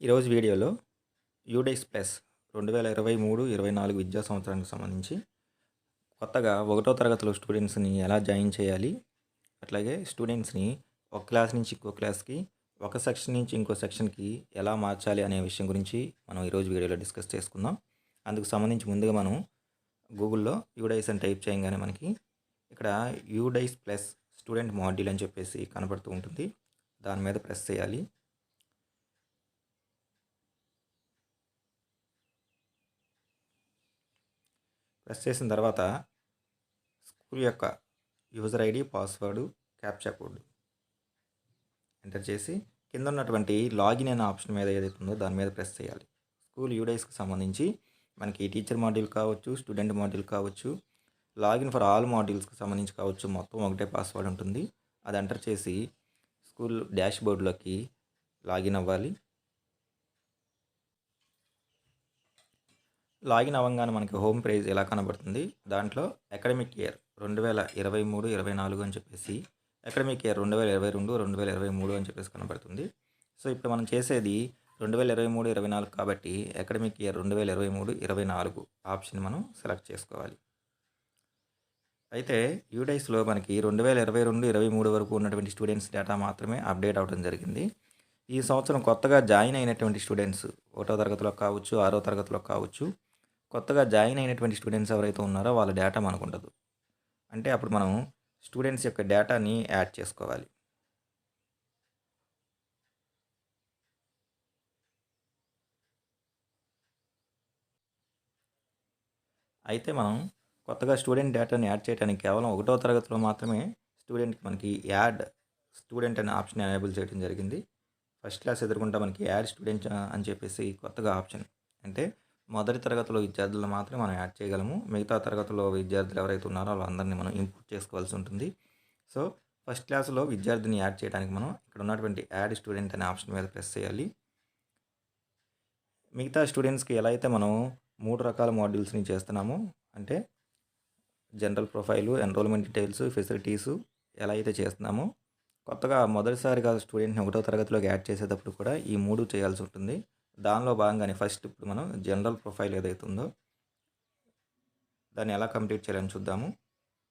ఈరోజు వీడియోలో యూడెక్స్ ప్లస్ రెండు వేల ఇరవై మూడు ఇరవై నాలుగు విద్యా సంవత్సరానికి సంబంధించి కొత్తగా ఒకటో తరగతిలో స్టూడెంట్స్ని ఎలా జాయిన్ చేయాలి అట్లాగే స్టూడెంట్స్ని ఒక క్లాస్ నుంచి ఇంకో క్లాస్కి ఒక సెక్షన్ నుంచి ఇంకో సెక్షన్కి ఎలా మార్చాలి అనే విషయం గురించి మనం ఈరోజు వీడియోలో డిస్కస్ చేసుకుందాం. అందుకు సంబంధించి ముందుగా మనం గూగుల్లో యూడైస్ అని టైప్ చేయగానే మనకి ఇక్కడ యూడైస్ ప్లస్ స్టూడెంట్ మాడ్యూల్ అని చెప్పేసి కనబడుతూ ఉంటుంది. దాని మీద ప్రెస్ చేయాలి. ప్రెస్ చేసిన తర్వాత స్కూల్ యొక్క user ID password captcha code enter చేసి కింద ఉన్నటువంటి లాగిన్ అనే ఆప్షన్ మీద ఏదైతే ఉందో దాని మీద ప్రెస్ చేయాలి. స్కూల్ యూడైస్కి సంబంధించి మనకి టీచర్ మాడ్యూల్ కావచ్చు స్టూడెంట్ మాడ్యూల్ కావచ్చు లాగిన్ ఫర్ ఆల్ మాడ్యూల్స్కి సంబంధించి కావచ్చు మొత్తం ఒకటే పాస్వర్డ్ ఉంటుంది. అది ఎంటర్ చేసి స్కూల్ డాష్ బోర్డులోకి లాగిన్ అవ్వాలి. లాగిన్ అవ్వగానే మనకి హోమ్ పేజ్ ఎలా కనబడుతుంది? దాంట్లో అకాడమిక్ ఇయర్ రెండు వేల ఇరవై మూడు ఇరవై నాలుగు అని చెప్పేసి అకాడమిక్ ఇయర్ రెండు వేల ఇరవై రెండు రెండు వేల ఇరవై మూడు అని చెప్పేసి కనబడుతుంది. సో ఇప్పుడు మనం చేసేది రెండు వేల ఇరవై మూడు ఇరవై నాలుగు కాబట్టి అకాడమిక్ ఇయర్ రెండు వేల ఇరవై మూడు ఇరవై నాలుగు ఆప్షన్ మనం సెలెక్ట్ చేసుకోవాలి. అయితే యూడైస్లో మనకి రెండు వేల ఇరవై రెండు ఇరవై మూడు వరకు ఉన్నటువంటి స్టూడెంట్స్ డేటా మాత్రమే అప్డేట్ అవడం జరిగింది. ఈ సంవత్సరం కొత్తగా జాయిన్ అయినటువంటి స్టూడెంట్స్ ఒకటో తరగతిలో కావచ్చు ఆరో తరగతిలో కావచ్చు కొత్తగా జాయిన్ అయినటువంటి స్టూడెంట్స్ ఎవరైతే ఉన్నారో వాళ్ళ డేటా మనకు ఉండదు అంటే అప్పుడు మనం స్టూడెంట్స్ యొక్క డేటాని యాడ్ చేసుకోవాలి. అయితే మనం కొత్తగా స్టూడెంట్ డేటాని యాడ్ చేయడానికి కేవలం ఒకటో తరగతిలో మాత్రమే స్టూడెంట్కి మనకి యాడ్ స్టూడెంట్ అనే ఆప్షన్ ఎనేబుల్ చేయడం జరిగింది. ఫస్ట్ క్లాస్ ఎదుర్కొంటే మనకి యాడ్ స్టూడెంట్ అని చెప్పేసి కొత్తగా ఆప్షన్. అంటే మొదటి తరగతిలో విద్యార్థులను మాత్రమే మనం యాడ్ చేయగలము. మిగతా తరగతిలో విద్యార్థులు ఎవరైతే ఉన్నారో వాళ్ళందరినీ మనం ఇంపోర్ట్ చేసుకోవాల్సి ఉంటుంది. సో ఫస్ట్ క్లాస్లో విద్యార్థిని యాడ్ చేయడానికి మనం ఇక్కడ ఉన్నటువంటి యాడ్ స్టూడెంట్ అనే ఆప్షన్ మీద ప్రెస్ చేయాలి. మిగతా స్టూడెంట్స్కి ఎలా అయితే మనం మూడు రకాల మాడ్యూల్స్ని చేస్తున్నామో అంటే general profile enrolment details facilities ఎలా అయితే చేస్తున్నామో కొత్తగా మొదటిసారిగా స్టూడెంట్ని ఒకటో తరగతిలోకి యాడ్ చేసేటప్పుడు కూడా ఈ మూడు చేయాల్సి ఉంటుంది. దానిలో భాగంగానే ఫస్ట్ ఇప్పుడు మనం జనరల్ ప్రొఫైల్ ఏదైతే ఉందో దాన్ని ఎలా కంప్లీట్ చేయాలని చూద్దాము.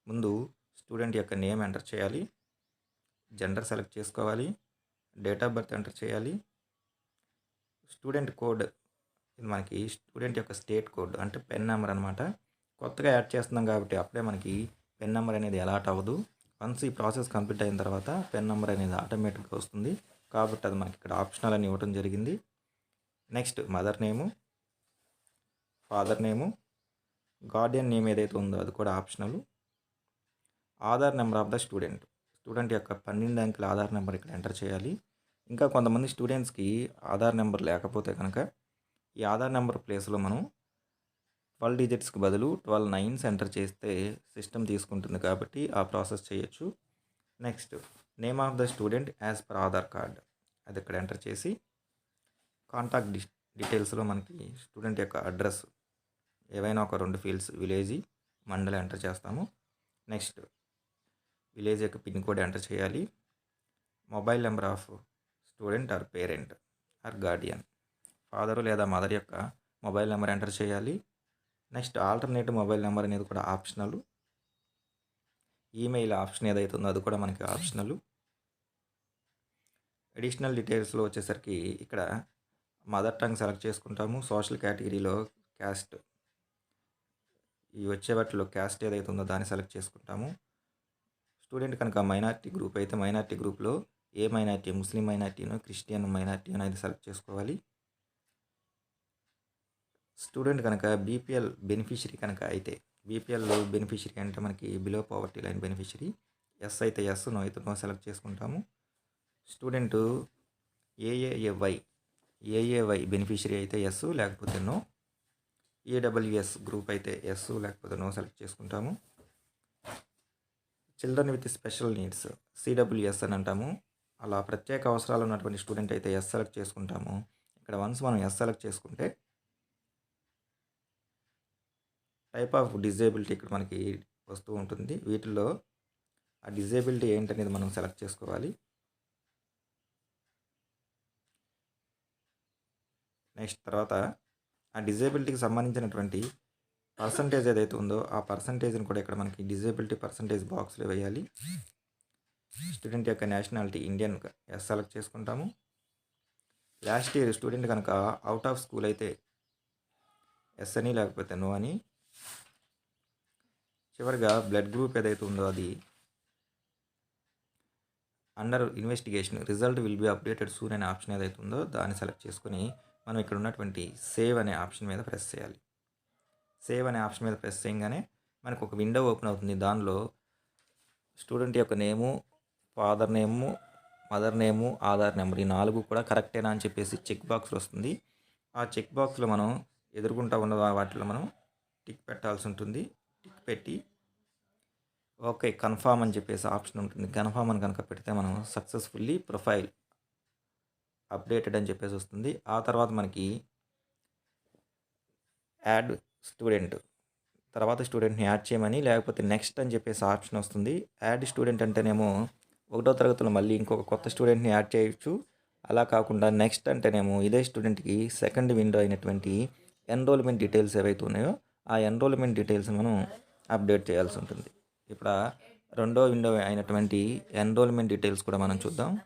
ముందు స్టూడెంట్ యొక్క నేమ్ ఎంటర్ చేయాలి. జెండర్ సెలెక్ట్ చేసుకోవాలి. డేట్ ఆఫ్ బర్త్ ఎంటర్ చేయాలి. స్టూడెంట్ కోడ్ ఇది మనకి స్టూడెంట్ యొక్క స్టేట్ కోడ్ అంటే పెన్ నెంబర్ అనమాట కొత్తగా యాడ్ చేస్తున్నాం కాబట్టి అప్పుడే మనకి పెన్ నెంబర్ అనేది అలాట్ అవ్వదు. వన్స్ ఈ ప్రాసెస్ కంప్లీట్ అయిన తర్వాత పెన్ నెంబర్ అనేది ఆటోమేటిక్గా వస్తుంది. కాబట్టి అది మనకి ఇక్కడ ఆప్షనల్ అని ఇవ్వడం జరిగింది. Next mother name father name guardian name ఏదైతే ఉందో అది కూడా optional. Aadhaar number of the student. Student యొక్క పన్నెండు అంకెల ఆధార్ నెంబర్ ఇక్కడ ఎంటర్ చేయాలి. ఇంకా కొంతమంది స్టూడెంట్స్కి ఆధార్ నెంబర్ లేకపోతే కనుక ఈ ఆధార్ నెంబర్ ప్లేస్లో మనం ట్వెల్వ్ డిజిట్స్కి బదులు ట్వెల్వ్ నైన్స్ ఎంటర్ చేస్తే సిస్టమ్ తీసుకుంటుంది కాబట్టి ఆ ప్రాసెస్ చేయొచ్చు. Next name of the student as per Aadhaar card. అది ఇక్కడ ఎంటర్ చేసి కాంటాక్ట్ డి డీటెయిల్స్లో మనకి స్టూడెంట్ యొక్క అడ్రస్ ఏవైనా ఒక రెండు ఫీల్డ్స్ విలేజ్ మండలి ఎంటర్ చేస్తాము. నెక్స్ట్ విలేజ్ యొక్క పిన్ కోడ్ ఎంటర్ చేయాలి. Mobile number of student or parent or guardian. Father లేదా మదర్ యొక్క మొబైల్ నెంబర్ ఎంటర్ చేయాలి. నెక్స్ట్ ఆల్టర్నేటివ్ మొబైల్ నెంబర్ అనేది కూడా ఆప్షనల్. ఈమెయిల్ ఆప్షన్ ఏదైతే ఉందో అది కూడా మనకి ఆప్షనల్. అడిషనల్ డీటెయిల్స్లో వచ్చేసరికి ఇక్కడ మదర్ టంగ్ సెలెక్ట్ చేసుకుంటాము. సోషల్ కేటగిరీలో క్యాస్ట్ ఈ వచ్చే వాటిలో క్యాస్ట్ ఏదైతే ఉందో దాన్ని సెలెక్ట్ చేసుకుంటాము. స్టూడెంట్ కనుక మైనార్టీ గ్రూప్ అయితే మైనార్టీ గ్రూప్లో ఏ మైనార్టీ ముస్లిం మైనార్టీనో క్రిస్టియన్ మైనార్టీ అనేది సెలెక్ట్ చేసుకోవాలి. స్టూడెంట్ కనుక బీపీఎల్ బెనిఫిషరీ కనుక అయితే బీపీఎల్లో బెనిఫిషరీ అంటే మనకి below poverty line beneficiary yes అయితే ఎస్ నో అయితే నో సెలెక్ట్ చేసుకుంటాము. స్టూడెంట్ ఏఏఏవై ఏఏవై బెనిఫిషరీ అయితే ఎస్ లేకపోతే నో ఏడబ్ల్యూఎస్ గ్రూప్ అయితే ఎస్ లేకపోతే నో సెలెక్ట్ చేసుకుంటాము. Children with special needs CWS అని అంటాము. అలా ప్రత్యేక అవసరాలు ఉన్నటువంటి స్టూడెంట్ అయితే ఎస్ సెలెక్ట్ చేసుకుంటాము. ఇక్కడ వన్స్ మనం ఎస్ సెలెక్ట్ చేసుకుంటే టైప్ ఆఫ్ డిజేబిలిటీ ఇక్కడ మనకి వస్తూ ఉంటుంది. వీటిల్లో ఆ డిజేబిలిటీ ఏంటనేది మనం సెలెక్ట్ చేసుకోవాలి. నెక్స్ట్ తర్వాత ఆ డిజేబిలిటీకి సంబంధించినటువంటి పర్సంటేజ్ ఏదైతే ఉందో ఆ పర్సంటేజ్ని కూడా ఇక్కడ మనకి డిజేబిలిటీ పర్సంటేజ్ బాక్స్లో వేయాలి. స్టూడెంట్ యొక్క నేషనాలిటీ ఇండియన్ ఎస్ సెలెక్ట్ చేసుకుంటాము. లాస్ట్ ఇయర్ స్టూడెంట్ కనుక అవుట్ ఆఫ్ స్కూల్ అయితే ఎస్ అని లేకపోతే నో అని చివరిగా బ్లడ్ గ్రూప్ ఏదైతే ఉందో అది under investigation result will be updated soon అనే ఆప్షన్ ఏదైతే ఉందో దాన్ని సెలెక్ట్ చేసుకుని మనం ఇక్కడ ఉన్నటువంటి సేవ్ అనే ఆప్షన్ మీద ప్రెస్ చేయాలి. సేవ్ అనే ఆప్షన్ మీద ప్రెస్ చేయగానే మనకు ఒక విండో ఓపెన్ అవుతుంది. దానిలో స్టూడెంట్ యొక్క name father name mother name Aadhaar number ఈ నాలుగు కూడా కరెక్టేనా అని చెప్పేసి చెక్ బాక్స్ వస్తుంది. ఆ చెక్ బాక్స్లో మనం ఎదుర్కొంటా ఉన్న వాటిలో మనం టిక్ పెట్టాల్సి ఉంటుంది. టిక్ పెట్టి ఓకే కన్ఫామ్ అని చెప్పేసి ఆప్షన్ ఉంటుంది. కన్ఫామ్ అని కనుక పెడితే మనం సక్సెస్ఫుల్లీ ప్రొఫైల్ అప్డేటెడ్ అని చెప్పేసి వస్తుంది. ఆ తర్వాత మనకి యాడ్ స్టూడెంట్. తర్వాత స్టూడెంట్ని యాడ్ చేయమని లేకపోతే నెక్స్ట్ అని చెప్పేసి ఆప్షన్ వస్తుంది. యాడ్ స్టూడెంట్ అంటేనేమో ఒకటో తరగతిలో మళ్ళీ ఇంకొక కొత్త స్టూడెంట్ని యాడ్ చేయొచ్చు. అలా కాకుండా నెక్స్ట్ అంటేనేమో ఇదే స్టూడెంట్కి సెకండ్ విండో అయినటువంటి ఎన్రోల్మెంట్ డీటెయిల్స్ ఏవైతే ఉన్నాయో ఆ ఎన్రోల్మెంట్ డీటెయిల్స్ మనం అప్డేట్ చేయాల్సి ఉంటుంది. ఇప్పుడు రెండో విండో అయినటువంటి ఎన్రోల్మెంట్ డీటెయిల్స్ కూడా మనం చూద్దాం.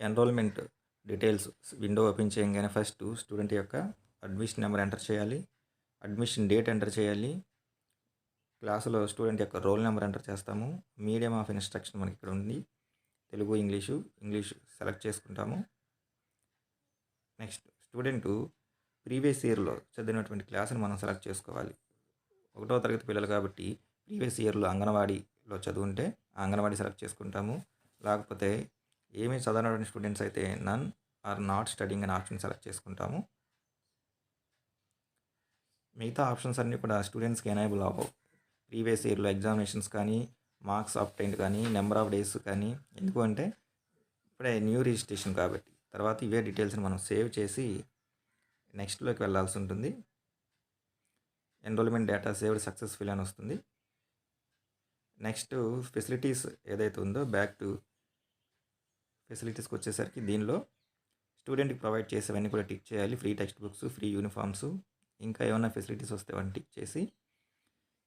ఎన్రోల్మెంట్ డీటెయిల్స్ విండో ఓపెన్ చేయగానే ఫస్ట్ స్టూడెంట్ యొక్క అడ్మిషన్ నెంబర్ ఎంటర్ చేయాలి. అడ్మిషన్ డేట్ ఎంటర్ చేయాలి. క్లాసులో స్టూడెంట్ యొక్క రోల్ నెంబర్ ఎంటర్ చేస్తాము. మీడియం ఆఫ్ ఇన్స్ట్రక్షన్ మనకి ఇక్కడ ఉంది. తెలుగు ఇంగ్లీషు ఇంగ్లీష్ సెలెక్ట్ చేసుకుంటాము. నెక్స్ట్ స్టూడెంట్ ప్రీవియస్ ఇయర్లో చదివినటువంటి క్లాస్ని మనం సెలెక్ట్ చేసుకోవాలి. ఒకటో తరగతి పిల్లలు కాబట్టి ప్రీవియస్ ఇయర్లో అంగన్వాడీలో చదువుంటే ఆ అంగన్వాడీ సెలెక్ట్ చేసుకుంటాము. లేకపోతే ఏమీ చదవనటువంటి స్టూడెంట్స్ అయితే నన్ ఆర్ నాట్ స్టడింగ్ అనే ఆప్షన్ సెలెక్ట్ చేసుకుంటాము. మిగతా ఆప్షన్స్ అన్నీ కూడా స్టూడెంట్స్కి ఎనేబుల్ అవ్వవు. ప్రీవియస్ ఇయర్లో ఎగ్జామినేషన్స్ కానీ మార్క్స్ అప్టైంట్ కానీ నెంబర్ ఆఫ్ డేస్ కానీ ఎందుకు అంటే ఇప్పుడే న్యూ రిజిస్ట్రేషన్ కాబట్టి. తర్వాత ఇవే డీటెయిల్స్ని మనం సేవ్ చేసి నెక్స్ట్లోకి వెళ్ళాల్సి ఉంటుంది. ఎన్రోల్మెంట్ డేటా సేవ్డ్ సక్సెస్ఫుల్ అని వస్తుంది. నెక్స్ట్ ఫెసిలిటీస్ ఏదైతే ఉందో బ్యాక్ టు ఫెసిలిటీస్కి వచ్చేసరికి దీనిలో స్టూడెంట్కి ప్రొవైడ్ చేసేవన్నీ కూడా టిక్ చేయాలి. Free text books free uniforms ఇంకా ఏమైనా ఫెసిలిటీస్ వస్తే వాటిని టిక్ చేసి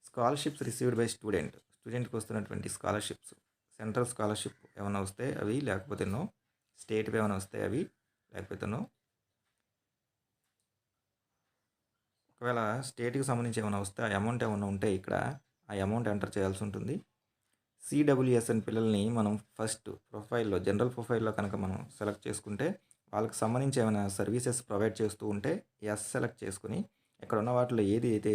స్కాలర్షిప్స్ రిసీవ్డ్ బై స్టూడెంట్. స్టూడెంట్కి వస్తున్నటువంటి స్కాలర్షిప్స్. సెంట్రల్ స్కాలర్షిప్ ఏమైనా వస్తే అవి లేకపోతే నో. స్టేట్ ఏమైనా వస్తే అవి లేకపోతే నో. ఒకవేళ స్టేట్కి సంబంధించి ఏమైనా వస్తే ఆ అమౌంట్ ఏమైనా ఉంటే ఇక్కడ ఆ అమౌంట్ ఎంటర్ చేయాల్సి ఉంటుంది. సిడబ్ల్యూఎస్ఎన్ పిల్లల్ని మనం ఫస్ట్ ప్రొఫైల్లో జనరల్ ప్రొఫైల్లో కనుక మనం సెలెక్ట్ చేసుకుంటే వాళ్ళకి సంబంధించి ఏమైనా సర్వీసెస్ ప్రొవైడ్ చేస్తూ ఉంటే ఎస్ సెలెక్ట్ చేసుకుని ఇక్కడ ఉన్న వాటిలో ఏది అయితే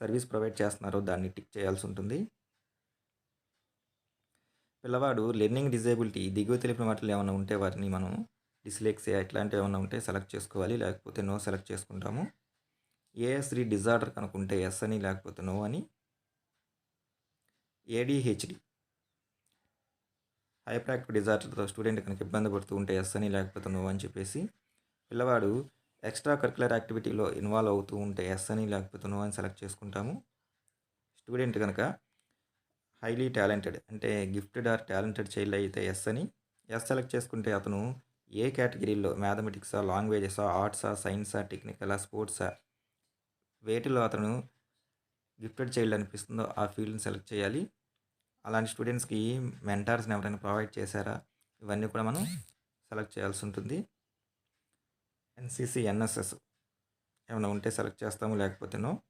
సర్వీస్ ప్రొవైడ్ చేస్తున్నారో దాన్ని టిక్ చేయాల్సి ఉంటుంది. పిల్లవాడు లెర్నింగ్ డిజేబిలిటీ దిగువ తెలిపిన వాటిలో ఏమైనా ఉంటే వాటిని మనం డిస్లెక్సియా ఇట్లాంటివి ఏమైనా ఉంటే సెలెక్ట్ చేసుకోవాలి లేకపోతే నో సెలెక్ట్ చేసుకుంటాము. ఏఎస్డి డిజార్డర్ కనుకుంటే ఎస్ అని లేకపోతే నో అని. ఏడిహెచ్డి హైపర్ యాక్టివ్ డిజార్డర్తో స్టూడెంట్ కనుక ఇబ్బంది పడుతూ ఉంటే ఎస్ అని లేకపోతే నువ్వు అని చెప్పేసి పిల్లవాడు ఎక్స్ట్రా కరికులర్ యాక్టివిటీలో ఇన్వాల్వ్ అవుతూ ఉంటే ఎస్ అని లేకపోతే నువ్వు అని సెలెక్ట్ చేసుకుంటాము. స్టూడెంట్ కనుక హైలీ టాలెంటెడ్ అంటే గిఫ్టెడ్ ఆర్ టాలెంటెడ్ చైల్డ్ అయితే ఎస్ అని ఎస్ సెలెక్ట్ చేసుకుంటే అతను ఏ కేటగిరీలో మ్యాథమెటిక్సా లాంగ్వేజెసా ఆర్ట్సా సైన్సా టెక్నికలా స్పోర్ట్సా వేటిలో అతను గిఫ్టెడ్ చైల్డ్ అనిపిస్తుందో ఆ ఫీల్డ్ని సెలెక్ట్ చేయాలి. అలాంటి స్టూడెంట్స్కి మెంటార్స్ని ఎవరైనా ప్రొవైడ్ చేశారా? ఇవన్నీ కూడా మనం సెలెక్ట్ చేయాల్సి ఉంటుంది. ఎన్సిసి ఎన్ఎస్ఎస్ ఏమైనా ఉంటే సెలెక్ట్ చేస్తాము. లేకపోతేనో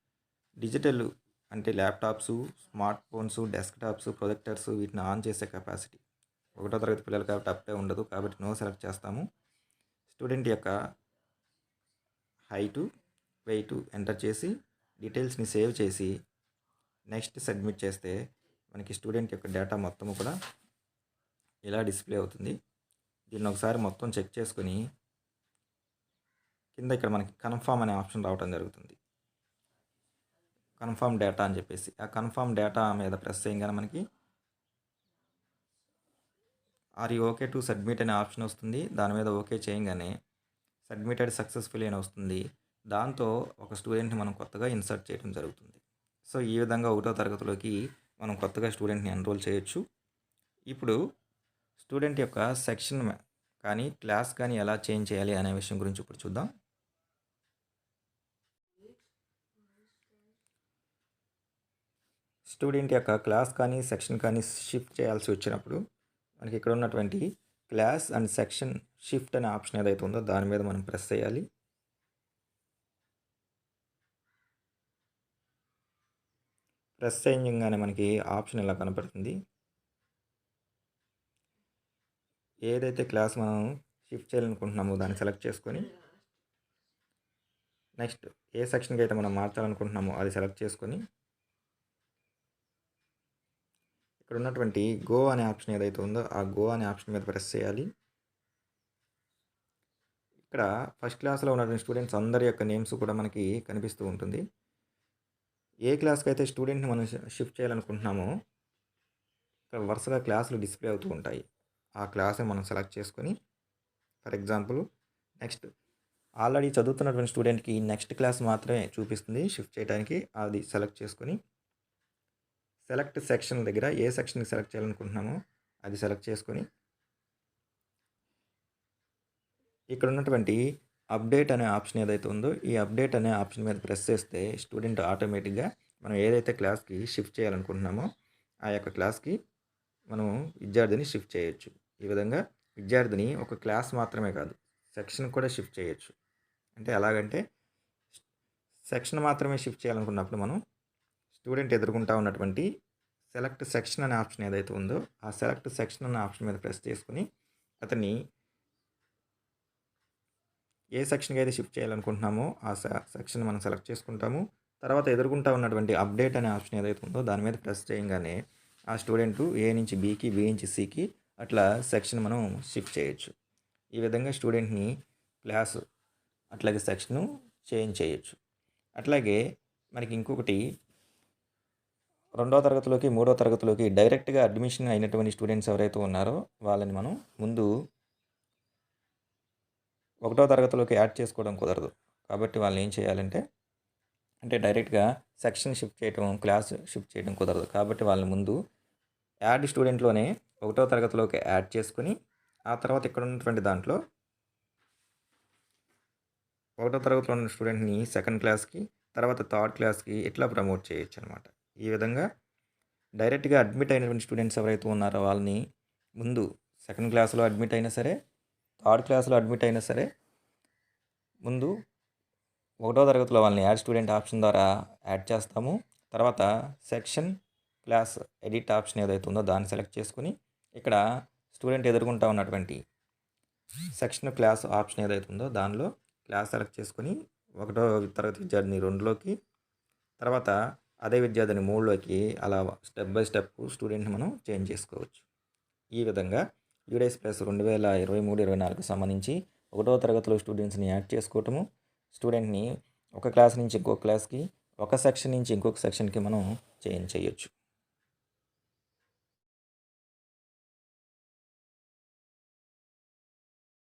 డిజిటల్ అంటే laptops smart phones desktops projectors వీటిని ఆన్ చేసే కెపాసిటీ. ఒకటో తరగతి పిల్లలు కాబట్టి అప్పే ఉండదు కాబట్టి నో సెలెక్ట్ చేస్తాము. స్టూడెంట్ యొక్క హైటు వెయిట్ ఎంటర్ చేసి డీటెయిల్స్ని సేవ్ చేసి నెక్స్ట్ సబ్మిట్ చేస్తే మనకి స్టూడెంట్ యొక్క డేటా మొత్తం కూడా ఇలా డిస్ప్లే అవుతుంది. దీన్ని ఒకసారి మొత్తం చెక్ చేసుకొని కింద ఇక్కడ మనకి కన్ఫామ్ అనే ఆప్షన్ రావడం జరుగుతుంది. కన్ఫామ్ డేటా అని చెప్పేసి. ఆ కన్ఫామ్ డేటా మీద ప్రెస్ చేయగానే మనకి are you okay to submit అనే ఆప్షన్ వస్తుంది. దాని మీద ఓకే చేయగానే సబ్మిటెడ్ సక్సెస్ఫుల్ అని వస్తుంది. దాంతో ఒక స్టూడెంట్ని మనం కొత్తగా ఇన్సర్ట్ చేయడం జరుగుతుంది. సో ఈ విధంగా ఒకటో తరగతిలోకి మనం కొత్తగా స్టూడెంట్ని ఎన్రోల్ చేయొచ్చు. ఇప్పుడు స్టూడెంట్ యొక్క సెక్షన్ కానీ క్లాస్ కానీ ఎలా చేంజ్ చేయాలి అనే విషయం గురించి ఇప్పుడు చూద్దాం. స్టూడెంట్ యొక్క క్లాస్ కానీ సెక్షన్ కానీ షిఫ్ట్ చేయాల్సి వచ్చినప్పుడు మనకి ఇక్కడ ఉన్నటువంటి క్లాస్ అండ్ సెక్షన్ షిఫ్ట్ అనే ఆప్షన్ ఏదైతే ఉందో దాని మీద మనం ప్రెస్ చేయాలి. ప్రెస్ చేయగానే మనకి ఆప్షన్ ఇలా కనపడుతుంది. ఏదైతే క్లాస్ మనం షిఫ్ట్ చేయాలనుకుంటున్నామో దాన్ని సెలెక్ట్ చేసుకొని నెక్స్ట్ ఏ సెక్షన్కి అయితే మనం మార్చాలనుకుంటున్నామో అది సెలెక్ట్ చేసుకొని ఇక్కడ ఉన్నటువంటి గో అనే ఆప్షన్ ఏదైతే ఉందో ఆ గో అనే ఆప్షన్ మీద ప్రెస్ చేయాలి. ఇక్కడ ఫస్ట్ క్లాస్లో ఉన్నటువంటి స్టూడెంట్స్ అందరి యొక్క నేమ్స్ కూడా మనకి కనిపిస్తూ ఉంటుంది. ఏ క్లాస్కి అయితే స్టూడెంట్ని మనం షిఫ్ట్ చేయాలనుకుంటున్నామో ఇక్కడ వరుసగా క్లాసులు డిస్ప్లే అవుతూ ఉంటాయి. ఆ క్లాస్ని మనం సెలెక్ట్ చేసుకొని ఫర్ ఎగ్జాంపుల్ నెక్స్ట్ ఆల్రెడీ చదువుతున్నటువంటి స్టూడెంట్కి నెక్స్ట్ క్లాస్ మాత్రమే చూపిస్తుంది షిఫ్ట్ చేయడానికి అది సెలెక్ట్ చేసుకొని సెలెక్ట్ సెక్షన్ దగ్గర ఏ సెక్షన్కి సెలెక్ట్ చేయాలనుకుంటున్నామో అది సెలెక్ట్ చేసుకొని ఇక్కడ ఉన్నటువంటి అప్డేట్ అనే ఆప్షన్ ఏదైతే ఉందో ఈ అప్డేట్ అనే ఆప్షన్ మీద ప్రెస్ చేస్తే స్టూడెంట్ ఆటోమేటిక్గా మనం ఏదైతే క్లాస్కి షిఫ్ట్ చేయాలనుకుంటున్నామో ఆ యొక్క క్లాస్కి మనం విద్యార్థిని షిఫ్ట్ చేయొచ్చు. ఈ విధంగా విద్యార్థిని ఒక క్లాస్ మాత్రమే కాదు సెక్షన్ కూడా షిఫ్ట్ చేయొచ్చు. అంటే ఎలాగంటే సెక్షన్ మాత్రమే షిఫ్ట్ చేయాలనుకున్నప్పుడు మనం స్టూడెంట్ ఎదుర్కొంటా ఉన్నటువంటి సెలెక్ట్ సెక్షన్ అనే ఆప్షన్ ఏదైతే ఉందో ఆ సెలెక్ట్ సెక్షన్ అనే ఆప్షన్ మీద ప్రెస్ చేసుకుని అతన్ని ఏ సెక్షన్కి అయితే షిఫ్ట్ చేయాలనుకుంటున్నామో ఆ సెక్షన్ మనం సెలెక్ట్ చేసుకుంటాము. తర్వాత ఎదుర్కొంటా ఉన్నటువంటి అప్డేట్ అనే ఆప్షన్ ఏదైతే ఉందో దాని మీద ప్రెస్ చేయగానే ఆ స్టూడెంట్ ఏ నుంచి బీకి బి నుంచి సికి అట్లా సెక్షన్ మనం షిఫ్ట్ చేయొచ్చు. ఈ విధంగా స్టూడెంట్ని క్లాసు అట్లాగే సెక్షను చేంజ్ చేయొచ్చు. అట్లాగే మనకి ఇంకొకటి రెండో తరగతిలోకి మూడో తరగతిలోకి డైరెక్ట్గా అడ్మిషన్ అయినటువంటి స్టూడెంట్స్ ఎవరైతే ఉన్నారో వాళ్ళని మనం ముందు ఒకటో తరగతిలోకి యాడ్ చేసుకోవడం కుదరదు. కాబట్టి వాళ్ళని ఏం చేయాలంటే అంటే డైరెక్ట్గా సెక్షన్ షిఫ్ట్ చేయడం క్లాస్ షిఫ్ట్ చేయడం కుదరదు. కాబట్టి వాళ్ళని ముందు యాడ్ స్టూడెంట్లోనే ఒకటో తరగతిలోకి యాడ్ చేసుకుని ఆ తర్వాత ఇక్కడ ఉన్నటువంటి దాంట్లో ఒకటో తరగతిలో ఉన్న స్టూడెంట్ని సెకండ్ క్లాస్కి తర్వాత థర్డ్ క్లాస్కి ఇట్లా ప్రమోట్ చేయొచ్చు అనమాట ఈ విధంగా డైరెక్ట్గా అడ్మిట్ అయినటువంటి స్టూడెంట్స్ ఎవరైతే ఉన్నారో వాళ్ళని ముందు సెకండ్ క్లాస్లో అడ్మిట్ అయినా సరే థర్డ్ క్లాస్లో అడ్మిట్ అయినా సరే ముందు ఒకటో తరగతిలో వాళ్ళని యాడ్ స్టూడెంట్ ఆప్షన్ ద్వారా యాడ్ చేస్తాము. తర్వాత సెక్షన్ క్లాస్ ఎడిట్ ఆప్షన్ ఏదైతే ఉందో దాన్ని సెలెక్ట్ చేసుకుని ఇక్కడ స్టూడెంట్ ఎదుర్కొంటా ఉన్నటువంటి సెక్షన్ క్లాస్ ఆప్షన్ ఏదైతే ఉందో దానిలో క్లాస్ సెలెక్ట్ చేసుకుని ఒకటో తరగతి విద్యార్థిని రెండులోకి తర్వాత అదే విద్యార్థిని మూడులోకి అలా స్టెప్ బై స్టెప్ స్టూడెంట్ని మనం చేంజ్ చేసుకోవచ్చు. ఈ విధంగా యూడైస్ ప్లస్ రెండు వేల ఇరవై మూడు ఇరవై నాలుగు సంబంధించి ఒకటో తరగతిలో స్టూడెంట్స్ని యాడ్ చేసుకోవటము. స్టూడెంట్ని ఒక క్లాస్ నుంచి ఇంకొక క్లాస్కి ఒక సెక్షన్ నుంచి ఇంకొక సెక్షన్కి మనం చేంజ్ చేయొచ్చు.